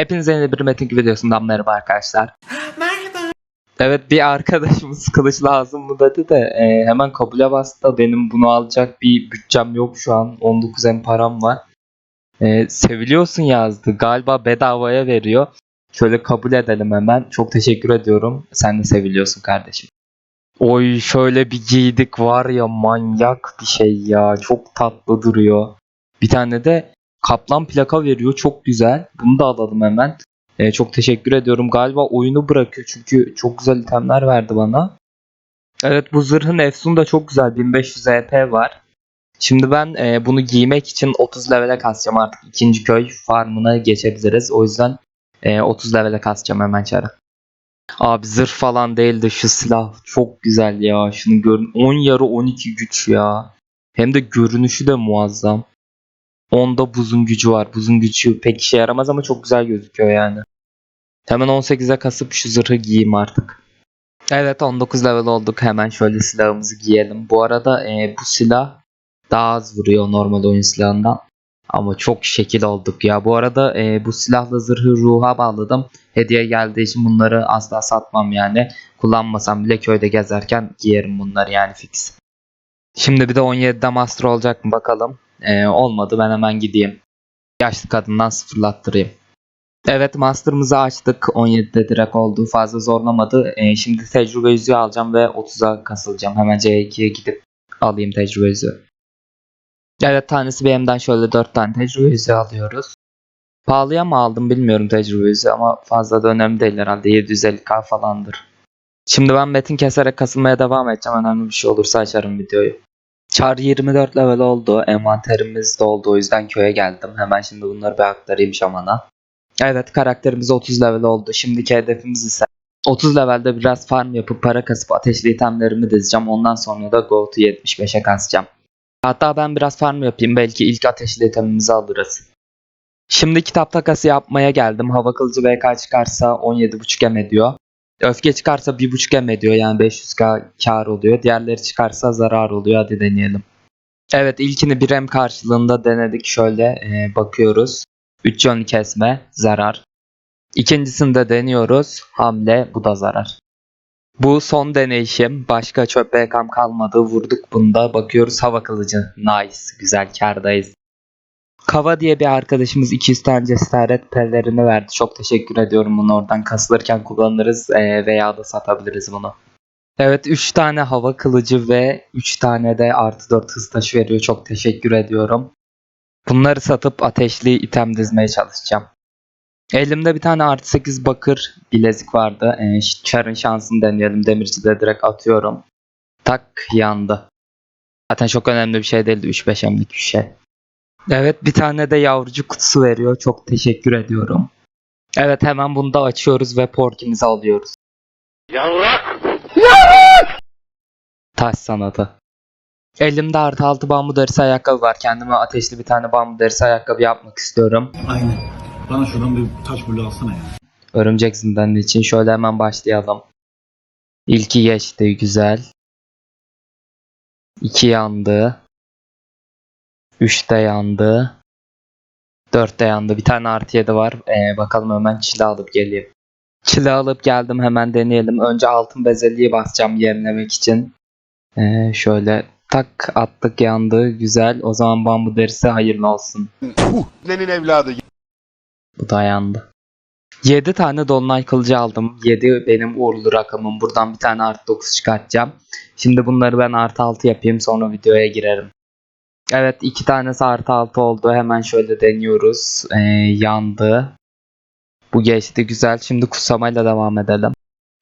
Hepinize yeni bir Metin videosundan merhaba arkadaşlar. Merhaba. Evet bir arkadaşımız kılıç lazım mı dedi de e, hemen kabule bastı. Benim bunu alacak bir bütçem yok şu an. 19 em param var. E, seviliyorsun yazdı. Galiba bedavaya veriyor. Şöyle kabul edelim hemen. Çok teşekkür ediyorum. Sen de seviliyorsun kardeşim. Oy şöyle bir giydik var ya manyak bir şey ya. Çok tatlı duruyor. Bir tane de kaplan plaka veriyor. Çok güzel. Bunu da alalım hemen. Ee, çok teşekkür ediyorum. Galiba oyunu bırakıyor çünkü çok güzel itemler verdi bana. Evet bu zırhın efsun da çok güzel. 1500 EP var. Şimdi ben e, bunu giymek için 30 levele kasacağım artık. ikinci köy farmına geçebiliriz. O yüzden e, 30 levele kasacağım hemen çara. Abi zırh falan değildi şu silah. Çok güzel ya. Şunu görün. 10 yarı 12 güç ya. Hem de görünüşü de muazzam. Onda buzun gücü var. Buzun gücü pek işe yaramaz ama çok güzel gözüküyor yani. Hemen 18'e kasıp şu zırhı giyeyim artık. Evet 19 level olduk. Hemen şöyle silahımızı giyelim. Bu arada e, bu silah daha az vuruyor normal oyun silahından. Ama çok şekil olduk ya. Bu arada e, bu silahla zırhı ruha bağladım. Hediye geldiği için bunları asla satmam yani. Kullanmasam bile köyde gezerken giyerim bunları yani fix. Şimdi bir de 17'de master olacak mı bakalım. Ee, olmadı ben hemen gideyim. Yaşlı kadından sıfırlattırayım. Evet master'ımızı açtık. 17'de direkt oldu. Fazla zorlamadı. Ee, şimdi tecrübe yüzüğü alacağım ve 30'a kasılacağım. Hemen C2'ye gidip alayım tecrübe yüzüğü. Evet tanesi BM'den şöyle 4 tane tecrübe yüzüğü alıyoruz. Pahalıya mı aldım bilmiyorum tecrübe yüzüğü ama fazla da önemli değil herhalde. 750k falandır. Şimdi ben metin keserek kasılmaya devam edeceğim. Önemli bir şey olursa açarım videoyu. Char 24 level oldu. Envanterimiz de oldu. O yüzden köye geldim. Hemen şimdi bunları bir aktarayım şamana. Evet karakterimiz 30 level oldu. Şimdiki hedefimiz ise 30 levelde biraz farm yapıp para kasıp ateşli itemlerimi dizeceğim. Ondan sonra da go to 75'e kasacağım. Hatta ben biraz farm yapayım. Belki ilk ateşli itemimizi alırız. Şimdi kitap takası yapmaya geldim. Hava kılıcı VK çıkarsa 17.5 em ediyor. Öfke çıkarsa 1.5 em ediyor yani 500k kar oluyor. Diğerleri çıkarsa zarar oluyor. Hadi deneyelim. Evet ilkini 1 em karşılığında denedik. Şöyle e, bakıyoruz. 3 canı kesme zarar. İkincisini de deniyoruz. Hamle bu da zarar. Bu son deneyişim. Başka çöp BK'm kalmadı. Vurduk bunda. Bakıyoruz hava kılıcı. Nice. Güzel kardayız. Kava diye bir arkadaşımız 200 tane cesaret pellerini verdi. Çok teşekkür ediyorum bunu oradan kasılırken kullanırız e, veya da satabiliriz bunu. Evet 3 tane hava kılıcı ve 3 tane de artı 4 hız taşı veriyor. Çok teşekkür ediyorum. Bunları satıp ateşli item dizmeye çalışacağım. Elimde bir tane artı 8 bakır bilezik vardı. E, şansını deneyelim. Demirci de direkt atıyorum. Tak yandı. Zaten çok önemli bir şey değildi. 3-5 emlik bir şey. Evet bir tane de yavrucu kutusu veriyor. Çok teşekkür ediyorum. Evet hemen bunu da açıyoruz ve porkimizi alıyoruz. Yavrak! Taş sanatı. Elimde artı altı bambu derisi ayakkabı var. Kendime ateşli bir tane bambu derisi ayakkabı yapmak istiyorum. Aynen. Bana şuradan bir taş bulu alsana ya. Örümcek zindanı için şöyle hemen başlayalım. İlki geçti güzel. İki yandı. Üç de yandı. Dört de yandı. Bir tane artı yedi var. Ee, bakalım hemen çile alıp geleyim. Çile alıp geldim hemen deneyelim. Önce altın bezelyeyi basacağım yemlemek için. Ee, şöyle tak attık yandı. Güzel. O zaman bambu derisi hayırlı olsun. Senin evladı. Bu da yandı. 7 tane dolunay kılıcı aldım. 7 benim uğurlu rakamım. Buradan bir tane artı 9 çıkartacağım. Şimdi bunları ben artı 6 yapayım sonra videoya girerim. Evet iki tanesi artı 6 oldu. Hemen şöyle deniyoruz. Ee, yandı. Bu geçti güzel. Şimdi kutsamayla devam edelim.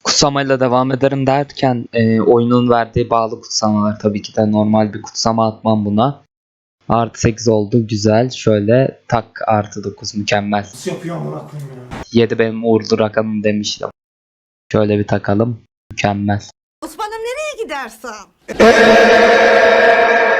Kutsamayla devam ederim derken e, oyunun verdiği bağlı kutsamalar tabii ki de normal bir kutsama atmam buna. Artı 8 oldu güzel. Şöyle tak artı 9 mükemmel. Nasıl yapıyor amına koyayım ya? 7 benim uğurlu rakamım demiştim. Şöyle bir takalım. Mükemmel. Osman'ım nereye gidersen?